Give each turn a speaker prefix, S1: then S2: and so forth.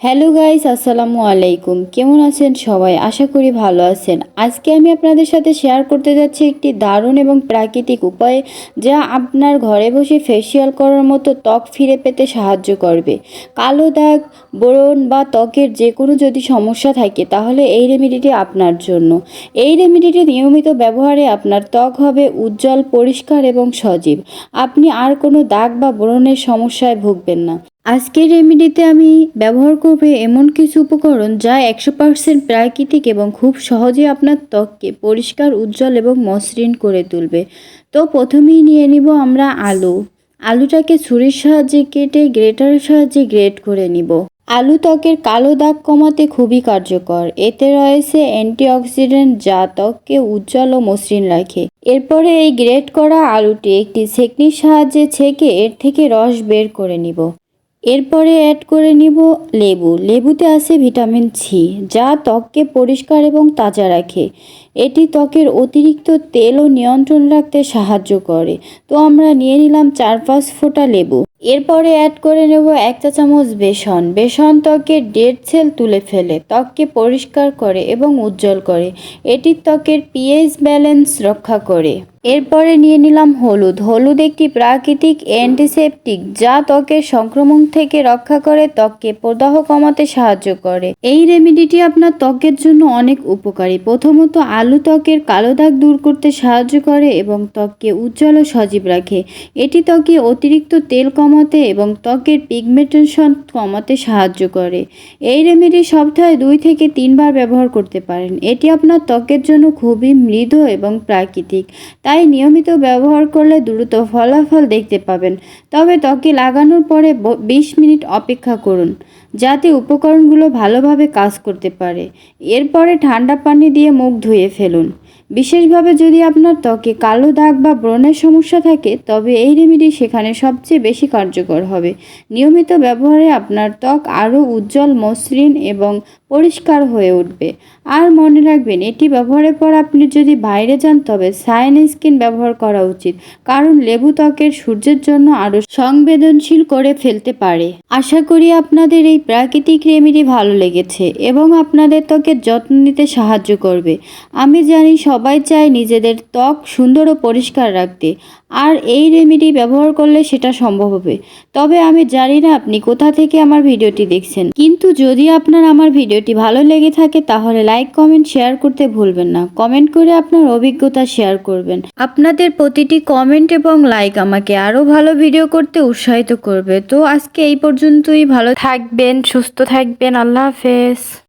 S1: Hello guys, আসসালামু আলাইকুম। কেমন আছেন সবাই? আশা করি ভালো আছেন। আজকে আমি আপনাদের সাথে শেয়ার করতে যাচ্ছি একটি দারুণ এবং প্রাকৃতিক উপায় যা আপনার ঘরে বসে ফেসিয়াল করার মতো ত্বক ফিরে পেতে সাহায্য করবে। কালো দাগ ব্রণ বা ত্বকের যে কোনো যদি সমস্যা থাকে, তাহলে এই রেমেডিটি আপনার জন্য। এই রেমেডিটি নিয়মিত ব্যবহারে আপনার ত্বক হবে উজ্জ্বল, পরিষ্কার এবং সজীব। আপনি আর কোনো দাগ বা ব্রণের সমস্যায় ভুগবেন না। আজকের রেমেডিতে আমি ব্যবহার করব এমন কিছু উপকরণ যা একশো পার্সেন্ট প্রাকৃতিক এবং খুব সহজে আপনার ত্বককে পরিষ্কার, উজ্জ্বল এবং মসৃণ করে তুলবে। তো প্রথমেই নিয়ে নিব আমরা আলু। আলুটাকে ছুরির সাহায্যে কেটে গ্রেটারের সাহায্যে গ্রেট করে নিব। আলু ত্বকের কালো দাগ কমাতে খুবই কার্যকর। এতে রয়েছে অ্যান্টিঅক্সিডেন্ট যা ত্বককে উজ্জ্বল ও মসৃণ রাখে। এরপরে এই গ্রেট করা আলুটি একটি ছেঁকনির সাহায্যে ছেঁকে এর থেকে রস বের করে নিব। এরপরে অ্যাড করে নিব লেবু। লেবুতে আছে ভিটামিন সি যা ত্বককে পরিষ্কার এবং তাজা রাখে। এটি ত্বকের অতিরিক্ত তেল ও নিয়ন্ত্রণ রাখতে সাহায্য করে। তো আমরা নিয়ে নিলাম চার পাঁচ ফোঁটা লেবু। এরপরে অ্যাড করে নেব এক চা চামচ বেসন। বেসন ত্বকের ডেড সেল তুলে ফেলে, ত্বককে পরিষ্কার করে এবং উজ্জ্বল করে। এটি ত্বকের পিএইচ ব্যালেন্স রক্ষা করে। এরপরে নিয়ে নিলাম হলুদ। হলুদ একটি প্রাকৃতিক অ্যান্টিসেপটিক যা ত্বকের সংক্রমণ থেকে রক্ষা করে, ত্বককে প্রদাহ কমাতে সাহায্য করে। এই রেমেডিটি আপনার ত্বকের জন্য অনেক উপকারী। প্রথমত, আলু ত্বকের কালো দাগ দূর করতে সাহায্য করে এবং ত্বককে উজ্জ্বল ও সজীব রাখে। এটি ত্বকে অতিরিক্ত তেল কমাতে এবং ত্বকের পিগমেন্টেশন কমাতে সাহায্য করে। এই রেমেডি সপ্তাহে দুই থেকে তিনবার ব্যবহার করতে পারেন। এটি আপনার ত্বকের জন্য খুবই মৃদু এবং প্রাকৃতিক, তাই নিয়মিত ব্যবহার করলে দ্রুত ফলাফল দেখতে পাবেন। তবে ত্বকে লাগানোর পরে বিশ মিনিট অপেক্ষা করুন, যাতে উপকরণগুলো ভালোভাবে কাজ করতে পারে। এরপরে ঠান্ডা পানি দিয়ে মুখ ধুয়ে ফেলুন। বিশেষভাবে যদি আপনার ত্বকে কালো দাগ বা ব্রণের সমস্যা থাকে, তবে এই রেমেডি সেখানে সবচেয়ে বেশি কার্যকর হবে। নিয়মিত ব্যবহারে আপনার ত্বক আরও উজ্জ্বল, মসৃণ এবং পরিষ্কার হয়ে উঠবে। আর মনে রাখবেন, এটি ব্যবহারের পর আপনি যদি বাইরে যান, তবে সাইন স্কিন ব্যবহার করা উচিত। কারণ লেবু ত্বকের সূর্যের জন্য আরও সংবেদনশীল করে ফেলতে পারে। আশা করি আপনাদের এই প্রাকৃতিক রেমেডি ভালো লেগেছে এবং আপনাদের ত্বকের যত্ন নিতে সাহায্য করবে। আমি জানি সবাই চায় নিজেদের ত্বক সুন্দর ও পরিষ্কার রাখতে। আর এই রেমেডি ব্যবহার করলে সেটা সম্ভব হবে। তবে আমি জানি না আপনি কোথা থেকে আমার ভিডিওটি দেখছেন। কিন্তু যদি আপনার আমার ভিডিওটি ভালো লেগে থাকে তাহলে লাইক কমেন্ট শেয়ার করতে ভুলবেন না। কমেন্ট করে আপনার অভিজ্ঞতা শেয়ার করবেন। আপনাদের প্রতিটি কমেন্ট এবং লাইক আমাকে আরও ভালো ভিডিও করতে উৎসাহিত করবে। তো আজকে এই পর্যন্তই। ভালো থাকবেন, সুস্থ থাকবেন। আল্লাহ হাফেজ।